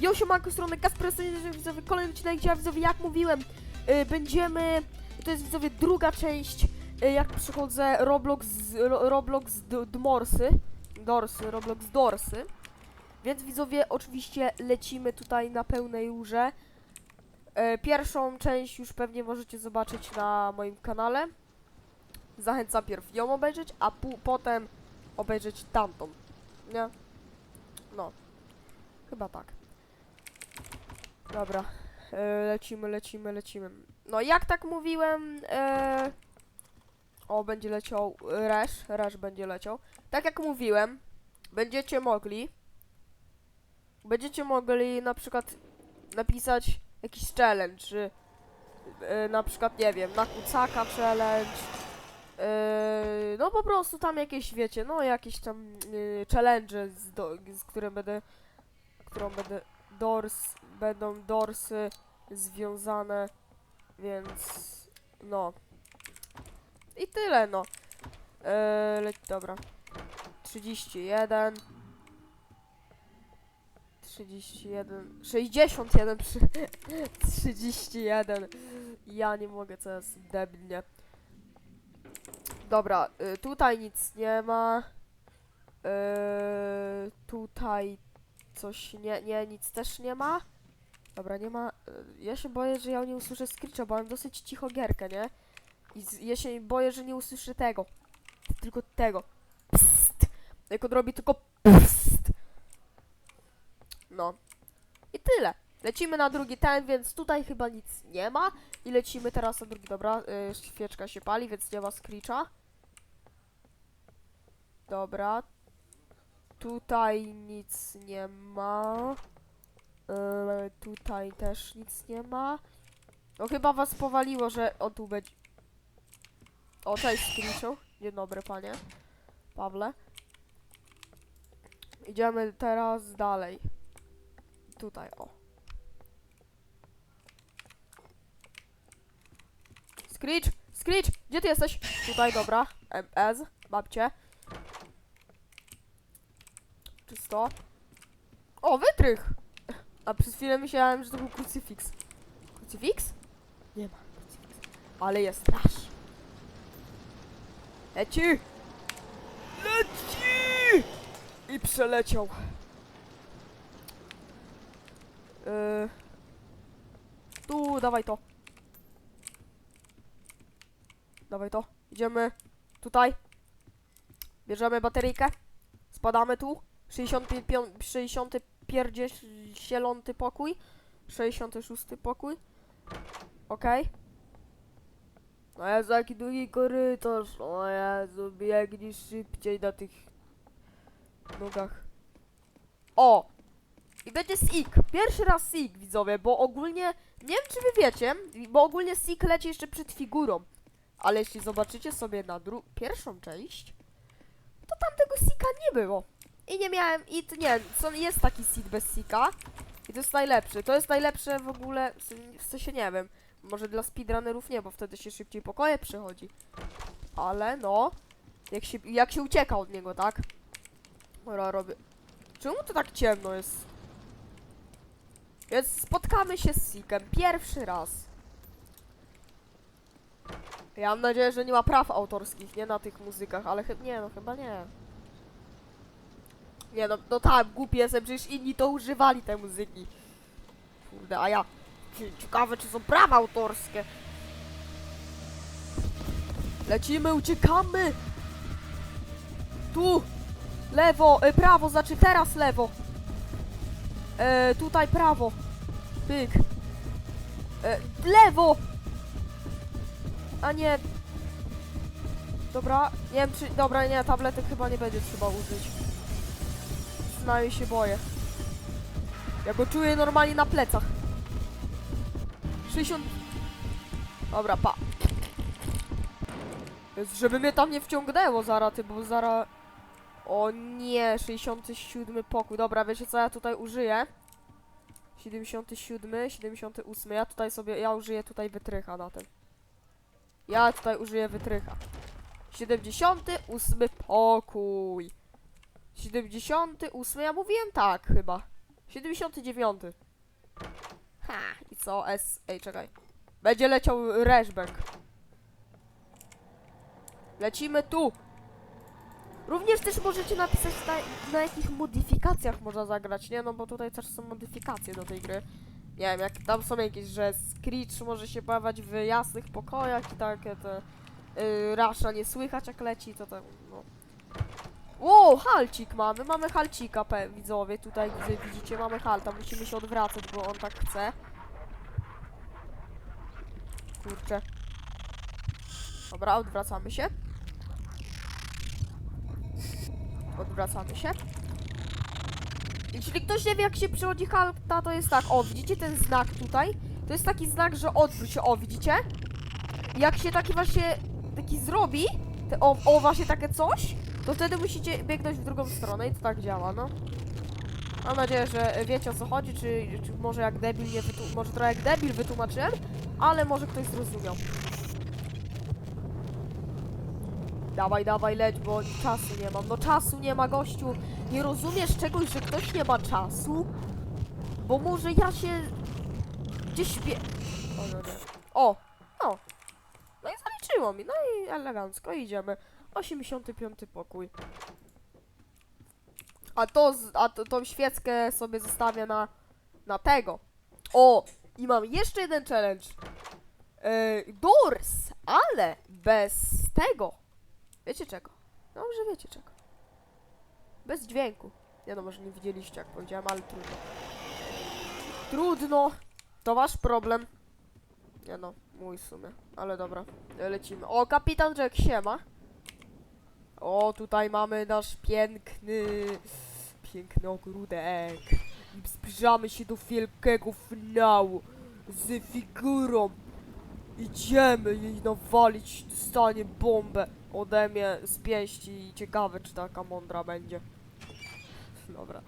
Yo, siemanko, strony Kasper, widzowie, kolejny odcinek, gdzie widzowie, jak mówiłem, y, będziemy, to jest widzowie druga część, y, jak przychodzę Roblox, Ro, Roblox Dmorsy, Dorsy, Roblox Dorsy, więc widzowie, oczywiście lecimy tutaj na pełnej rurze. Y, pierwszą część już pewnie możecie zobaczyć na moim kanale. Zachęcam pierw ją obejrzeć, a potem obejrzeć tamtą, nie? No, chyba tak. Dobra, e, lecimy, lecimy, lecimy. No jak tak mówiłem, e, o będzie leciał Resz, Resz będzie leciał. Tak jak mówiłem, będziecie mogli, będziecie mogli na przykład napisać jakiś challenge, czy e, na przykład, nie wiem, na kucaka challenge, e, no po prostu tam jakieś, wiecie, no jakieś tam e, challenge, z, do, z którym będę, którą będę dors, będą dorsy związane, więc no. I tyle no. Eee, dobra. 31 31 61 przy 31 Ja nie mogę, co jest. Dobra, y, tutaj nic nie ma. Eee, tutaj coś nie, nie, nic też nie ma. Dobra, nie ma. y, Ja się boję, że ja nie usłyszę Screecha, bo mam dosyć cicho gierkę, nie? I z, ja się boję, że nie usłyszę tego. Tylko tego. Psst. Jak on robi tylko psst. No. I tyle. Lecimy na drugi ten, więc tutaj chyba nic nie ma. I lecimy teraz na drugi. Dobra, y, świeczka się pali, więc nie ma Screecha. Dobra. Tutaj nic nie ma. Eee, tutaj też nic nie ma. No chyba was powaliło, że o tu będzie. O, cześć Screechu. Dzień dobry, panie. Pawle. Idziemy teraz dalej. Tutaj, o. Screech! Screech! Gdzie ty jesteś? Tutaj, dobra. MS. Babcie. Czysto. O, wytrych! A przez chwilę myślałem, że to był krucyfiks. Krucyfiks? Nie ma krucyfiks. Ale jest nasz. Leci! Leci! I przeleciał. Yy. Tu, dawaj to. Dawaj to. Idziemy tutaj. Bierzemy bateryjkę. Spadamy tu. 65, 61 pokój. 66 pokój. Okej. No Jezu, jaki długi korytarz. O Jezu, biegnij szybciej na tych nogach. O! I będzie Sik. Pierwszy raz Sik, widzowie, bo ogólnie, nie wiem czy wy wiecie, bo ogólnie Sik leci jeszcze przed figurą. Ale jeśli zobaczycie sobie na pierwszą część, to tam tego nie było. I nie miałem, i nie, co, jest taki seed bez Sika. I to jest najlepszy. To jest najlepsze w ogóle, w sen- w sensie nie wiem. Może dla speedrunnerów nie, bo wtedy się szybciej pokoje przychodzi. Ale no, jak się, jak się ucieka od niego, tak? Dobra, robię. Czemu to tak ciemno jest? Więc spotkamy się z Sikiem pierwszy raz. Ja mam nadzieję, że nie ma praw autorskich, nie na tych muzykach, ale nie, no chyba nie. Nie no, no tak, głupi jestem, przecież inni to używali te muzyki. Kurde, a ja... Cie- Ciekawe, czy są prawa autorskie. Lecimy, uciekamy! Tu! Lewo, e, prawo, znaczy teraz lewo. E, tutaj prawo. Pyk. E, lewo! A nie. Dobra, nie wiem czy... Dobra, nie, tabletek chyba nie będzie trzeba użyć. Przynajmniej się boję. Ja go czuję normalnie na plecach. 60... Dobra, pa. Jest, żeby mnie tam nie wciągnęło zara, ty, bo zara... O nie, 67 pokój. Dobra, wiecie co ja tutaj użyję? 77, 78. Ja tutaj sobie, ja użyję tutaj wytrycha na tym. Ja tutaj użyję wytrycha. 78 pokój. 78, ja mówiłem tak chyba. 79. Ha, i co? S. Ej, czekaj. Będzie leciał reszbek. Lecimy tu. Również też możecie napisać na, na jakich modyfikacjach można zagrać, nie? No bo tutaj też są modyfikacje do tej gry. Nie wiem, jak tam są jakieś, że Screech może się pojawiać w jasnych pokojach i takie te yy, Rasha nie słychać jak leci, to tak, no. Wow, halcik mamy, mamy halcika, pe, widzowie, tutaj widzę, widzicie, mamy halta, musimy się odwracać, bo on tak chce. Kurczę. Dobra, odwracamy się. Odwracamy się. Jeśli ktoś nie wie jak się przychodzi halta, to jest tak, o, widzicie ten znak tutaj? To jest taki znak, że odwróć się, o, widzicie? Jak się taki właśnie, taki zrobi, te, o, o, właśnie takie coś, to wtedy musicie biegnąć w drugą stronę i to tak działa, no. Mam nadzieję, że wiecie o co chodzi, czy, czy może jak debil nie może trochę jak debil wytłumaczyłem, ale może ktoś zrozumiał. Dawaj, dawaj, leć, bo czasu nie mam. No czasu nie ma, gościu. Nie rozumiesz czegoś, że ktoś nie ma czasu? Bo może ja się gdzieś śpię... O, no nie. O, o. No i zaliczyło mi, no i elegancko idziemy. 85 pokój. A to, a to, tą świeckę sobie zostawię na, na tego. O, i mam jeszcze jeden challenge. Yy, ale bez tego. Wiecie czego? Dobrze wiecie czego. Bez dźwięku. Nie no, może nie widzieliście jak powiedziałem, ale trudno. Trudno. To wasz problem. Nie no, mój w sumie. Ale dobra, lecimy. O, kapitan Jack, siema. O, tutaj mamy nasz piękny, piękny ogródek. Zbliżamy się do wielkiego finału z figurą. Idziemy jej nawalić, dostanie bombę ode mnie z pięści i ciekawe, czy taka mądra będzie. Dobra.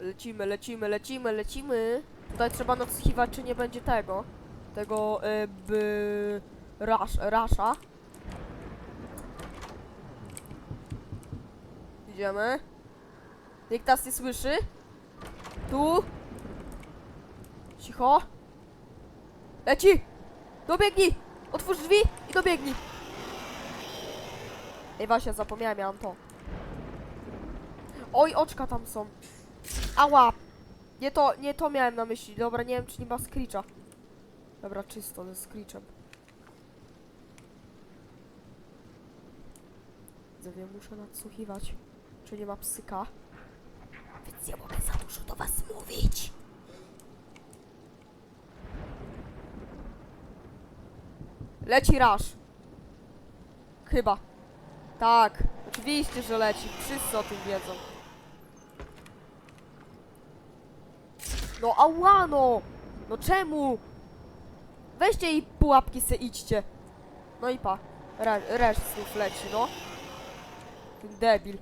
Lecimy, lecimy, lecimy, lecimy. Tutaj trzeba nadsłuchiwać, czy nie będzie tego. Tego, y, by... Rasz, rasza. Idziemy. Nikt nas nie słyszy. Tu. Cicho. Leci! Dobiegnij! Otwórz drzwi i dobiegnij. Ej, właśnie, zapomniałem, miałam to. Oj, oczka tam są. Ała! Nie to, nie to miałem na myśli. Dobra, nie wiem, czy nie ma screecha. Dobra, czysto ze screechem. Widzowie, muszę nadsłuchiwać, czy nie ma psyka. Więc nie mogę za dużo do was mówić. Leci rasz. Chyba. Tak. Oczywiście, że leci. Wszyscy o tym wiedzą. No ała no! Czemu? Weźcie i pułapki se idźcie. No i pa. Re resz znów leci, no. Ten debil.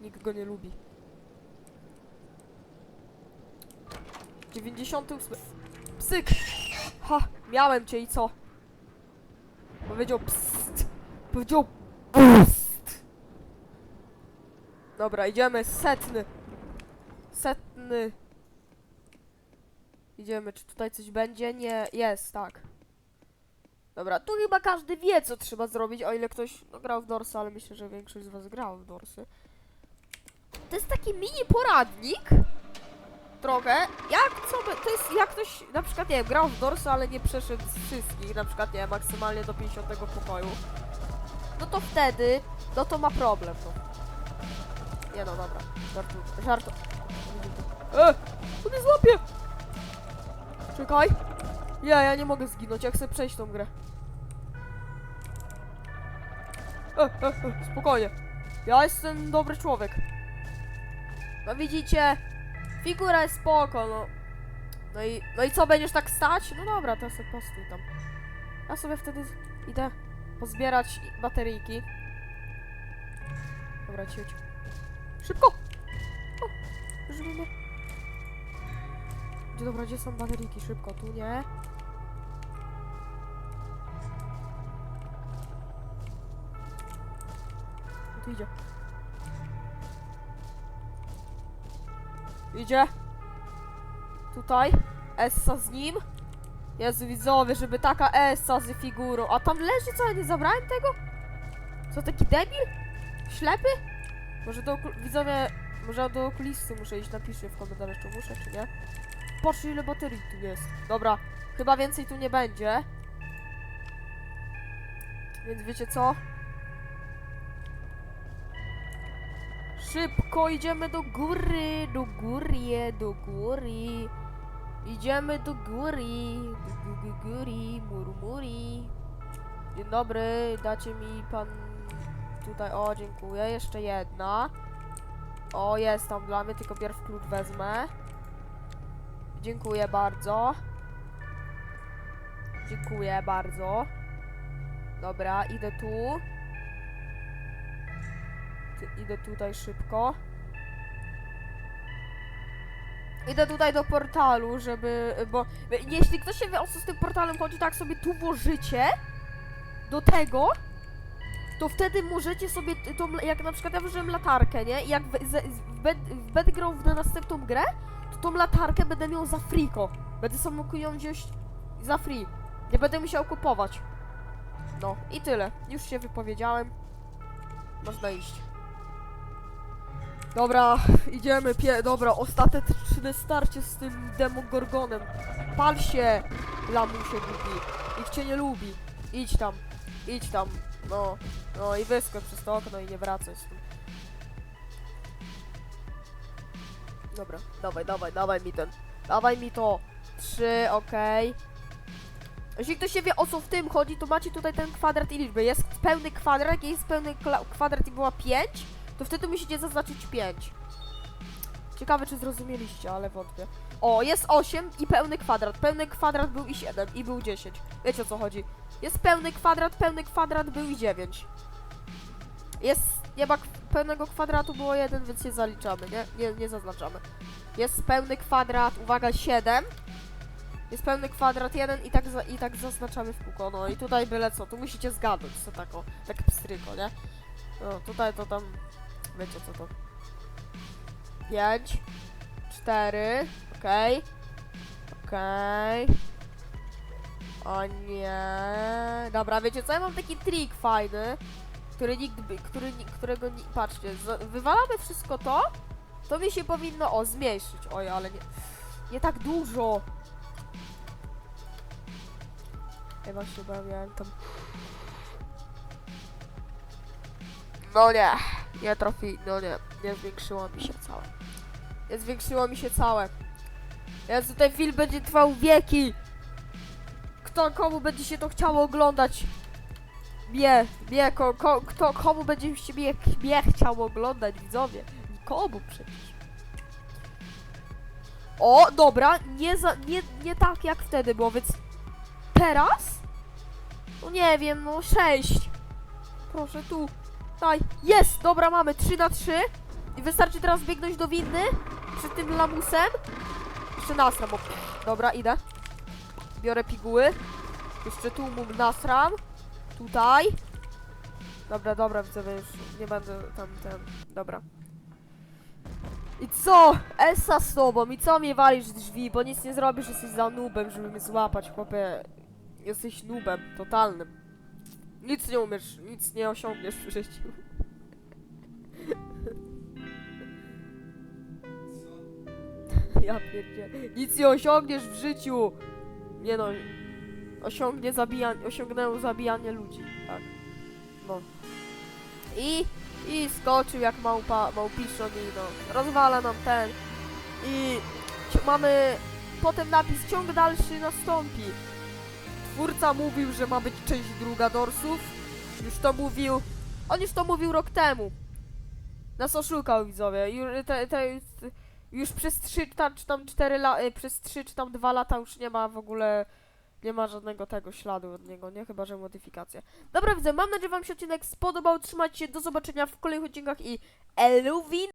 Nikt go nie lubi. 98. Psyk! Ha! Miałem cię i co? Powiedział pst. Powiedział pst. Dobra, idziemy. Setny. Setny. Idziemy. Czy tutaj coś będzie? Nie. Jest, tak. Dobra, tu chyba każdy wie, co trzeba zrobić, o ile ktoś no, grał w Dorsy, ale myślę, że większość z was grała w Dorsy. To jest taki mini poradnik. Trochę. Jak co by, to jest jak ktoś na przykład, nie wiem, grał w Dorsy, ale nie przeszedł z wszystkich, na przykład, nie wiem, maksymalnie do 50 pokoju. No to wtedy, no to ma problem, no. Nie no, dobra. Żartu, żartu. E! On mnie złapie! Czekaj. Ja, ja nie mogę zginąć, ja chcę przejść tą grę. E, e, e, spokojnie. Ja jestem dobry człowiek. No widzicie, figura jest spoko, no. No i, no i co, będziesz tak stać? No dobra, to sobie postój tam. Ja sobie wtedy idę pozbierać bateryjki. Dobra, cieć. Szybko! O, żeby mnie... Gdzie, dobra, gdzie są bateryjki? Szybko, tu nie. Idzie. Idzie. Tutaj. Essa z nim. Jezu widzowie, żeby taka Essa z figurą. A tam leży co, ja nie zabrałem tego? Co, taki debil? Ślepy? Może do widzowie, może do okulisty muszę iść, napiszę w komentarzach, czy muszę, czy nie. Patrzcie ile baterii tu jest. Dobra, chyba więcej tu nie będzie. Więc wiecie co? Szybko idziemy do góry, do góry, do góry. Idziemy do góry, do gó- gó- góry, murmuri. Dzień dobry, dacie mi pan tutaj, o dziękuję, jeszcze jedna. O, jest tam dla mnie, tylko pierw klucz wezmę. Dziękuję bardzo. Dziękuję bardzo. Dobra, idę tu. Idę tutaj szybko. Idę tutaj do portalu, żeby. Bo jeśli ktoś się wie o co z tym portalem chodzi, tak sobie tu włożycie do tego, to wtedy możecie sobie tą, jak na przykład ja włożyłem latarkę, nie? I jak w, z, w, w następną grę, to tą latarkę będę miał za friko. Będę sobie mógł ją wziąć za free. Nie będę musiał kupować. No i tyle. Już się wypowiedziałem. Można iść. Dobra, idziemy, pie... Dobra, ostateczne starcie z tym demogorgonem. Pal się, lamusie głupi. Nikt cię nie lubi. Idź tam, idź tam. No, no i wyskocz przez to okno i nie wracaj z tym. Dobra, dawaj, dawaj, dawaj mi ten. Dawaj mi to. Trzy, okej. Jeśli ktoś się wie o co w tym chodzi, to macie tutaj ten kwadrat i liczby. Jest pełny kwadrat, jest pełny kwadrat i była 5, to wtedy musicie zaznaczyć 5. Ciekawe czy zrozumieliście, ale wątpię. O, jest 8 i pełny kwadrat. Pełny kwadrat był i 7 i był 10. Wiecie o co chodzi. Jest pełny kwadrat, pełny kwadrat był i 9. Jest, nie ma pełnego kwadratu, było 1, więc nie zaliczamy, nie? Nie, nie zaznaczamy. Jest pełny kwadrat, uwaga, 7. Jest pełny kwadrat 1 i tak, za, i tak zaznaczamy w kółko. No i tutaj byle co, tu musicie zgadnąć co tako, tak pstryko, nie? No tutaj to tam, wiecie co to. 5, 4, okej, okej. O nie. Dobra, wiecie co? Ja mam taki trik fajny, który nikt który, którego patrzcie, wywalamy wszystko to, to mi się powinno, o, zmniejszyć. Oj, ale nie, nie tak dużo. Ja właśnie bo ja tam... No nie, nie trafi, no nie, nie zwiększyło mi się całe. Nie zwiększyło mi się całe. Jezu, ten film będzie trwał wieki. Kto, komu będzie się to chciało oglądać? Mnie, mnie, ko, ko, kto, komu będzie się mnie, mnie chciało oglądać, widzowie? Nikomu przecież. O, dobra, nie, za, nie, nie tak jak wtedy było, więc teraz? No nie wiem, no 6. Proszę tu. Daj. Jest! Dobra, mamy 3 na 3. I wystarczy teraz biegnąć do winny przed tym lamusem. Jeszcze nasram. Dobra, idę. Biorę piguły. Jeszcze tu mu nasram. Tutaj. Dobra, dobra, widzowie, już nie będę tam ten. Dobra. I co? Essa z tobą. I co mnie walisz drzwi? Bo nic nie zrobisz, jesteś za nubem, żeby mnie złapać, chłopie. Jesteś nubem, totalnym. Nic nie umiesz, nic nie osiągniesz w życiu. Ja pierdzie. Nic nie osiągniesz w życiu! Nie no. Osiągnie zabijanie, osiągnęło zabijanie ludzi, tak. No. I, i skoczył jak małpa, małpiszon i no, rozwala nam ten. I mamy potem napis ciąg dalszy nastąpi. Twórca mówił, że ma być część druga Dorsów. Już to mówił. On już to mówił rok temu. Nas oszukał widzowie. Te, te, już przez 3 tam, czy tam 4 lata, przez 3 czy tam 2 lata już nie ma w ogóle nie ma żadnego tego śladu od niego, nie? Chyba, że modyfikacje. Dobra, widzę, mam nadzieję, że wam się odcinek spodobał. Trzymajcie się, do zobaczenia w kolejnych odcinkach i Eluwin!